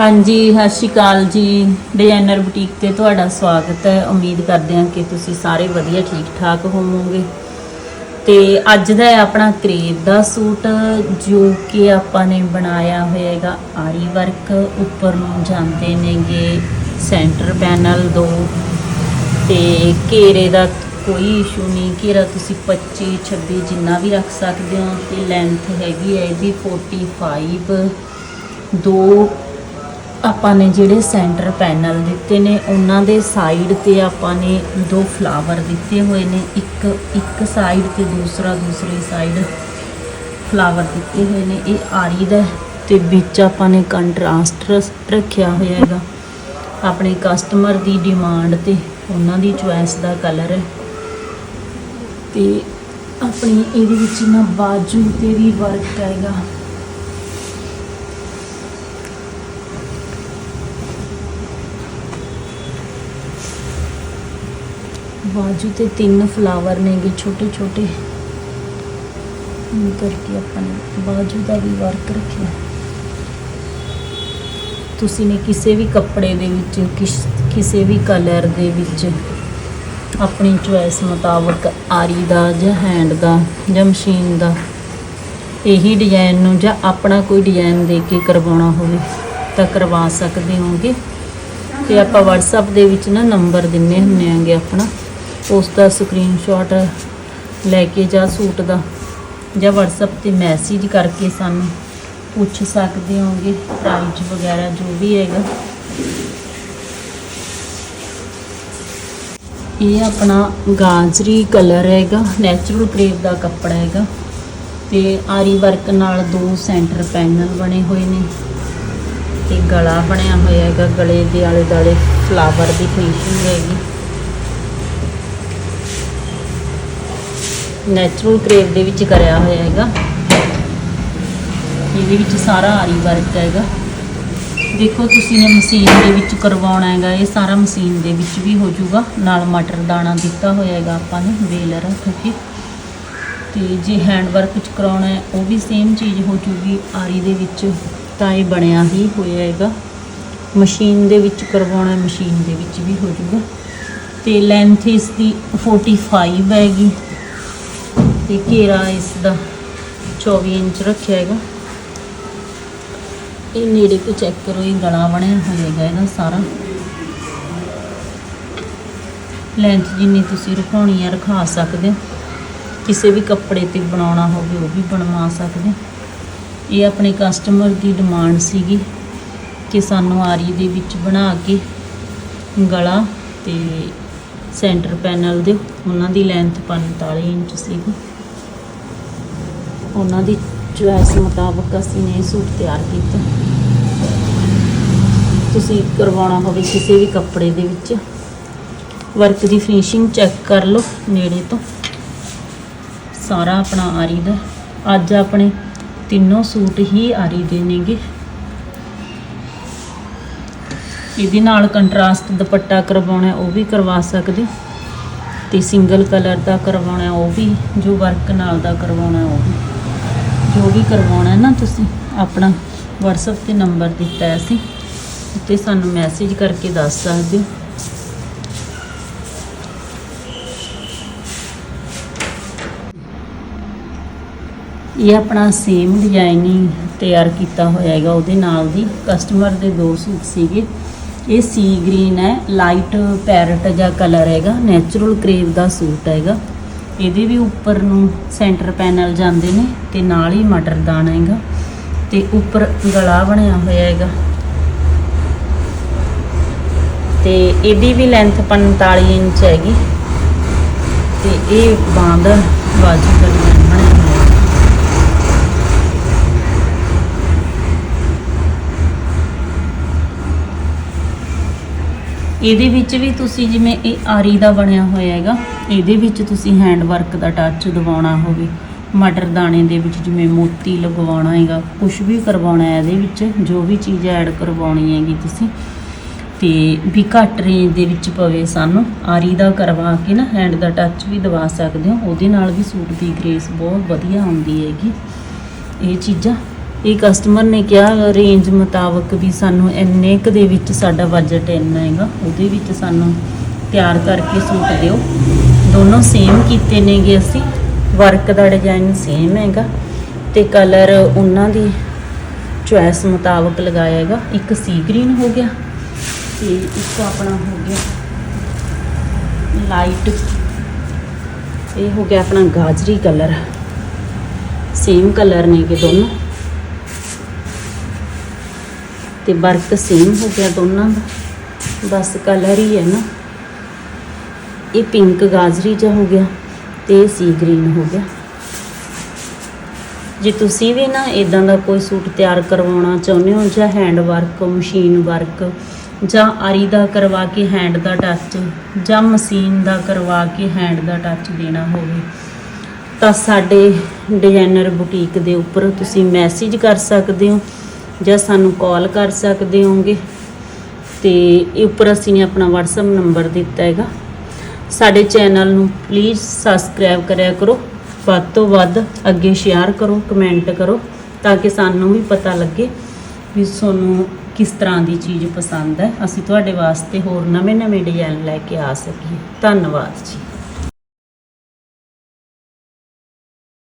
ਹਾਂਜੀ, ਸਤਿ ਸ਼੍ਰੀ ਅਕਾਲ ਜੀ। ਡਿਜ਼ਾਈਨਰ ਬੁਟੀਕ ਤੇ ਤੁਹਾਡਾ ਸਵਾਗਤ ਹੈ। ਉਮੀਦ ਕਰਦੇ ਹਾਂ ਕਿ ਤੁਸੀਂ ਸਾਰੇ ਵਧੀਆ ਠੀਕ ਠਾਕ ਹੋਵੋਗੇ। ਤੇ ਅੱਜ ਦਾ ਆਪਣਾ ਕਰੇਬ ਦਾ ਸੂਟ, ਜੋ ਕਿ ਆਪਾਂ ਨੇ ਬਣਾਇਆ ਹੋਇਆ ਹੈਗਾ ਆਰੀ ਵਰਕ। ਉੱਪਰ ਨੂੰ ਜਾਂਦੇ ਨੇਗੇ ਸੈਂਟਰ ਪੈਨਲ ਦੋ। ਤੇ ਘੇਰੇ ਦਾ ਕੋਈ ਇਸ਼ੂ ਨਹੀਂ। ਘੇਰਾ ਤੁਸੀਂ 25 26 ਜਿੰਨਾ ਵੀ ਰੱਖ ਸਕਦੇ ਹੋ। ਤੇ ਲੈਂਥ ਹੈਗੀ ਹੈ ਇਹਦੀ 45 ਦੋ ਆਪਾਂ ਨੇ ਜਿਹੜੇ ਸੈਂਟਰ ਪੈਨਲ ਦਿੱਤੇ ਨੇ, ਉਹਨਾਂ ਦੇ ਸਾਈਡ ਤੇ ਆਪਾਂ ਨੇ ਦੋ ਫਲਾਵਰ ਦਿੱਤੇ ਹੋਏ ਨੇ। ਇੱਕ ਇੱਕ ਸਾਈਡ ਤੇ ਦੂਸਰਾ, ਦੂਸਰੀ ਸਾਈਡ ਫਲਾਵਰ ਦਿੱਤੇ ਹੋਏ ਨੇ। ਇਹ ਆਰੀ ਦਾ ਹੈ ਤੇ ਵਿੱਚ ਆਪਾਂ ਨੇ ਕੰਟਰਾਸਟ ਰੱਖਿਆ ਹੋਇਆ ਹੈਗਾ। ਆਪਣੇ ਕਸਟਮਰ ਦੀ ਡਿਮਾਂਡ ਤੇ ਉਹਨਾਂ ਦੀ ਚੁਆਇਸ ਦਾ ਕਲਰ ਹੈ। ਤੇ ਆਪਣੀ ਇਹਦੇ ਵਿੱਚ ਨਾ ਬਾਜੂ ਤੇ ਵੀ ਵਰਕ ਹੈਗਾ। ਬਾਜੂ ਤੇ ਤਿੰਨ ਫਲਾਵਰ ਨੇਗੇ, ਛੋਟੇ ਛੋਟੇ। ਇਹ ਕਰਕੇ ਆਪਾਂ ਨੇ ਬਾਜੂ ਦਾ ਵੀ ਵਰਕ ਰੱਖਿਆ। ਤੁਸੀਂ ਨੇ ਕਿਸੇ ਵੀ ਕੱਪੜੇ ਦੇ ਵਿੱਚ, ਕਿਸੇ ਵੀ ਕਲਰ ਦੇ ਵਿੱਚ ਆਪਣੀ ਚੁਆਇਸ ਮੁਤਾਬਕ ਆਰੀ ਦਾ ਜਾਂ ਹੈਂਡ ਦਾ ਜਾਂ ਮਸ਼ੀਨ ਦਾ ਇਹੀ ਡਿਜ਼ਾਈਨ ਨੂੰ ਜਾਂ ਆਪਣਾ ਕੋਈ ਡਿਜ਼ਾਈਨ ਦੇ ਕੇ ਕਰਵਾਉਣਾ ਹੋਵੇ ਤਾਂ ਕਰਵਾ ਸਕਦੇ ਹੋਗੇ। ਤੇ ਆਪਾਂ WhatsApp ਦੇ ਵਿੱਚ ਨਾ ਨੰਬਰ ਦਿੰਨੇ ਹੁੰਨੇ ਆਂਗੇ ਆਪਣਾ। ਉਸ ਦਾ ਸਕਰੀਨਸ਼ਾਟ ਲੈ ਕੇ ਜਾਂ ਸੂਟ ਦਾ ਜਾਂ WhatsApp ਤੇ ਮੈਸੇਜ ਕਰਕੇ ਸਾਨੂੰ ਪੁੱਛ ਸਕਦੇ ਹੋਗੇ ਪ੍ਰਾਈਸ ਵਗੈਰਾ ਜੋ ਵੀ ਹੈਗਾ। ਇਹ ਆਪਣਾ ਗਾਜਰੀ ਕਲਰ ਹੈਗਾ ਨੈਚੁਰਲ ਕਰੇਪ ਦਾ ਕੱਪੜਾ ਹੈਗਾ ਤੇ ਆਰੀ ਵਰਕ ਨਾਲ ਦੋ ਸੈਂਟਰ ਪੈਨਲ ਬਣੇ ਹੋਏ ਨੇ ਤੇ ਗਲਾ ਬਣਿਆ ਹੋਇਆ ਹੈਗਾ, ਗਲੇ ਦੇ ਆਲੇ ਦਾਲੇ ਫਲਾਵਰ ਦੀ ਫਿਨਿਸ਼ਿੰਗ ਹੈਗੀ। ਨੈਚੁਰਲ ਕਰੇਪ ਦੇ ਵਿੱਚ ਕਰਿਆ ਹੋਇਆ ਹੈਗਾ। ਇਹਦੇ ਵਿੱਚ ਸਾਰਾ ਆਰੀ ਵਰਕ ਹੈਗਾ। ਦੇਖੋ, ਤੁਸੀਂ ਨੇ ਮਸ਼ੀਨ ਦੇ ਵਿੱਚ ਕਰਵਾਉਣਾ ਹੈਗਾ, ਇਹ ਸਾਰਾ ਮਸ਼ੀਨ ਦੇ ਵਿੱਚ ਵੀ ਹੋ ਜਾਊਗਾ। ਨਾਲ ਮਟਰ ਦਾਣਾ ਦਿੱਤਾ ਹੋਇਆ ਹੈਗਾ ਆਪਾਂ ਨੇ ਵੇਲ ਰੱਖ ਕੇ। ਤੇ ਜੇ ਹੈਂਡ ਵਰਕ ਚ ਕਰਾਉਣਾ ਹੈ, ਉਹ ਵੀ ਸੇਮ ਚੀਜ਼ ਹੋ ਜੂਗੀ ਆਰੀ ਦੇ ਵਿੱਚ, ਤਾਂ ਇਹ ਬਣਿਆ ਹੀ ਹੋਇਆ ਹੈਗਾ। ਮਸ਼ੀਨ ਦੇ ਵਿੱਚ ਕਰਵਾਉਣਾ, ਮਸ਼ੀਨ ਦੇ ਵਿੱਚ ਵੀ ਹੋ ਜੂਗਾ ਤੇ ਲੈਂਥ ਇਸ ਦੀ 45 ਹੈਗੀ। ਤੇ ਘੇਰਾ ਇਸ ਦਾ 24 ਇੰਚ ਰੱਖਿਆ ਹੈਗਾ। ਇਹ ਨੇੜੇ ਤੋਂ ਚੈੱਕ ਕਰੋ, ਇਹ ਗਲਾ ਬਣਿਆ ਹੋਏਗਾ ਇਹਦਾ ਸਾਰਾ। ਲੈਂਥ ਜਿੰਨੀ ਤੁਸੀਂ ਰਖਾਉਣੀ ਹੈ ਰਖਾ ਸਕਦੇ ਹੋ। ਕਿਸੇ ਵੀ ਕੱਪੜੇ ਤੇ ਬਣਾਉਣਾ ਹੋਵੇ, ਉਹ ਵੀ ਬਣਵਾ ਸਕਦੇ ਹੋ। ਇਹ ਆਪਣੇ ਕਸਟਮਰ ਦੀ ਡਿਮਾਂਡ ਸੀਗੀ ਕਿ ਸਾਨੂੰ ਆਰੀ ਦੇ ਵਿੱਚ ਬਣਾ ਕੇ ਗਲਾ ਤੇ ਸੈਂਟਰ ਪੈਨਲ ਦੇ ਉਹਨਾਂ ਦੀ ਲੈਂਥ 45 ਇੰਚ ਸੀਗੀ। ਉਹਨਾਂ ਦੀ ਚੁਆਇਸ ਮੁਤਾਬਕ ਅਸੀਂ ਨੇ ਸੂਟ ਤਿਆਰ ਕੀਤਾ। ਤੁਸੀਂ ਕਰਵਾਉਣਾ ਹੋਵੇ ਕਿਸੇ ਵੀ ਕੱਪੜੇ ਦੇ ਵਿੱਚ। ਵਰਕ ਦੀ ਫਿਨਿਸ਼ਿੰਗ ਚੈੱਕ ਕਰ ਲਓ ਨੇੜੇ ਤੋਂ। ਸਾਰਾ ਆਪਣਾ ਆਰੀ ਦਾ। ਅੱਜ ਆਪਣੇ ਤਿੰਨੋਂ ਸੂਟ ਹੀ ਆਰੀ ਦੇ ਨੇਗੇ। ਇਹਦੇ ਨਾਲ ਕੰਟਰਾਸਟ ਦੁਪੱਟਾ ਕਰਵਾਉਣਾ ਉਹ ਵੀ ਕਰਵਾ ਸਕਦੇ। ਹੋ। ਤੇ ਸਿੰਗਲ ਕਲਰ ਦਾ ਕਰਵਾਉਣਾ ਉਹ ਵੀ, ਜੋ ਵਰਕ ਨਾਲ ਦਾ ਕਰਵਾਉਣਾ ਉਹ ਵੀ। ਜੋ ਵੀ ਕਰਵਾਉਣਾ ਨਾ, ਤੁਸੀਂ ਆਪਣਾ WhatsApp ਤੇ ਨੰਬਰ ਦਿੱਤਾ ਹੈ ਅਸੀਂ, ਉੱਤੇ ਸਾਨੂੰ ਮੈਸੇਜ ਕਰਕੇ ਦੱਸ ਸਕਦੇ ਹੋ। ਇਹ ਆਪਣਾ ਸੇਮ ਡਿਜ਼ਾਈਨਿੰਗ ਤਿਆਰ ਕੀਤਾ ਹੋਇਆ ਹੈਗਾ, ਉਹਦੇ ਨਾਲ ਦੀ ਕਸਟਮਰ ਦੇ ਦੋ ਸੂਟ ਸੀਗੇ। ਇਹ ਸੀ ਗ੍ਰੀਨ ਹੈ ਲਾਈਟ ਪੈਰਟ ਜਾਂ ਕਲਰ ਹੈਗਾ ਨੈਚੁਰਲ ਕਰੇਵ ਦਾ ਸੂਟ ਹੈਗਾ। ਇਹਦੇ ਵੀ ਉੱਪਰ ਨੂੰ ਸੈਂਟਰ ਪੈਨਲ ਜਾਂਦੇ ਨੇ ਤੇ ਨਾਲ ਹੀ ਮਟਰ ਦਾਣਾ ਹੈਗਾ ਤੇ ਉੱਪਰ ਗਲਾ ਬਣਿਆ ਹੋਇਆ ਹੈਗਾ। ਤੇ ਇਹਦੀ ਵੀ ਲੈਂਥ 45 ਇੰਚ ਹੈਗੀ ਤੇ ਇਹ ਬਾਂਦ ਬਾਜੂ ਇਹਦੇ ਵਿੱਚ ਵੀ ਤੁਸੀਂ ਜਿਵੇਂ ਇਹ ਆਰੀ ਦਾ ਬਣਿਆ ਹੋਇਆ ਹੈਗਾ, ਇਹਦੇ ਵਿੱਚ ਤੁਸੀਂ ਹੈਂਡ ਵਰਕ ਦਾ ਟੱਚ ਦਿਵਾਉਣਾ ਹੋਵੇ, ਮਟਰ ਦਾਣੇ ਦੇ ਵਿੱਚ ਜਿਵੇਂ ਮੋਤੀ ਲਗਵਾਉਣਾ ਹੈਗਾ ਕੁਝ ਵੀ ਕਰਵਾਉਣਾ ਹੈ ਇਹਦੇ ਵਿੱਚ, ਜੋ ਵੀ ਚੀਜ਼ ਐਡ ਕਰਵਾਉਣੀ ਹੈਗੀ ਤੁਸੀਂ, ਤੇ ਵੀ ਘੱਟ ਰੇਂਜ ਦੇ ਵਿੱਚ ਪਵੇ ਸਾਨੂੰ, ਆਰੀ ਦਾ ਕਰਵਾ ਕੇ ਨਾ ਹੈਂਡ ਦਾ ਟੱਚ ਵੀ ਦਵਾ ਸਕਦੇ ਹੋ, ਉਹਦੇ ਨਾਲ ਵੀ ਸੂਟ ਦੀ ਗ੍ਰੇਸ ਬਹੁਤ ਵਧੀਆ ਆਉਂਦੀ ਹੈਗੀ, ਇਹ ਚੀਜ਼ਾਂ ਇਹ ਕਸਟਮਰ ਨੇ ਕਿਹਾ ਰੇਂਜ ਮੁਤਾਬਕ ਵੀ ਸਾਨੂੰ ਇੰਨੇ ਕੁ ਦੇ ਵਿੱਚ ਸਾਡਾ ਬਜਟ ਇੰਨਾ ਹੈਗਾ, ਉਹਦੇ ਵਿੱਚ ਸਾਨੂੰ ਤਿਆਰ ਕਰਕੇ ਸੂਟ ਦਿਓ। ਦੋਨੋਂ ਸੇਮ ਕੀਤੇ ਨੇਗੇ ਅਸੀਂ ਵਰਕ ਦਾ ਡਿਜ਼ਾਈਨ ਸੇਮ ਹੈਗਾ ਤੇ ਕਲਰ ਉਹਨਾਂ ਦੀ ਚੁਆਇਸ ਮੁਤਾਬਕ ਲਗਾਇਆ ਹੈਗਾ। ਇੱਕ ਸੀ ਗ੍ਰੀਨ ਹੋ ਗਿਆ ਤੇ ਇੱਕ ਆਪਣਾ ਹੋ ਗਿਆ ਲਾਈਟ ਇਹ ਹੋ ਗਿਆ ਆਪਣਾ ਗਾਜਰੀ ਕਲਰ ਸੇਮ ਕਲਰ ਨੇ ਕਿ ਦੋਨੋਂ। ਤੇ ਵਰਕ ਸੇਮ ਹੋ ਗਿਆ ਦੋਨਾਂ ਦਾ। ਬਸ ਕਲਰ ਹੀ ਹੈ ਨਾ। ਇਹ ਪਿੰਕ ਗਾਜਰੀ ਜਿਹਾ ਹੋ ਗਿਆ ਤੇ ਸੀ ਗ੍ਰੀਨ ਹੋ ਗਿਆ। ਜੇ ਤੁਸੀਂ ਵੀ ਨਾ ਇਦਾਂ ਦਾ ਕੋਈ ਸੂਟ ਤਿਆਰ ਕਰਵਾਉਣਾ ਚਾਹੁੰਦੇ ਹੋ ਜਾਂ ਹੈਂਡ ਵਰਕ ਮਸ਼ੀਨ ਵਰਕ ਜਾਂ ਆਰੀ ਦਾ ਕਰਵਾ ਕੇ ਹੈਂਡ ਦਾ ਟੱਚ ਜਾਂ ਮਸ਼ੀਨ ਦਾ ਕਰਵਾ ਕੇ ਹੈਂਡ ਦਾ ਟੱਚ ਦੇਣਾ ਹੋਵੇ, ਤਾਂ ਸਾਡੇ ਡਿਜ਼ਾਈਨਰ ਬੁਟੀਕ ਦੇ ਉੱਪਰ ਤੁਸੀਂ ਮੈਸੇਜ ਕਰ ਸਕਦੇ ਹੋ। ਜਾਂ ਸਾਨੂੰ ਕਾਲ ਕਰ ਸਕਦੇ ਹੋਗੇ ਤੇ ਇਹ ਉੱਪਰ ਅਸੀਂ ਨੇ ਆਪਣਾ WhatsApp ਨੰਬਰ ਦਿੱਤਾ ਹੈਗਾ। ਸਾਡੇ ਚੈਨਲ ਨੂੰ ਪਲੀਜ਼ ਸਬਸਕ੍ਰਾਈਬ ਕਰਿਆ ਕਰੋ। ਵੱਧ ਤੋਂ ਵੱਧ ਅੱਗੇ ਸ਼ੇਅਰ ਕਰੋ ਕਮੈਂਟ ਕਰੋ, ਤਾਂ ਕਿ ਸਾਨੂੰ ਵੀ ਪਤਾ ਲੱਗੇ ਵੀ ਤੁਹਾਨੂੰ ਕਿਸ ਤਰ੍ਹਾਂ ਦੀ ਚੀਜ਼ ਪਸੰਦ ਹੈ। ਅਸੀਂ ਤੁਹਾਡੇ ਵਾਸਤੇ ਹੋਰ ਨਵੇਂ-ਨਵੇਂ ਡਿਜ਼ਾਈਨ ਲੈ ਕੇ ਆ ਸਕੀਏ। ਧੰਨਵਾਦ ਜੀ।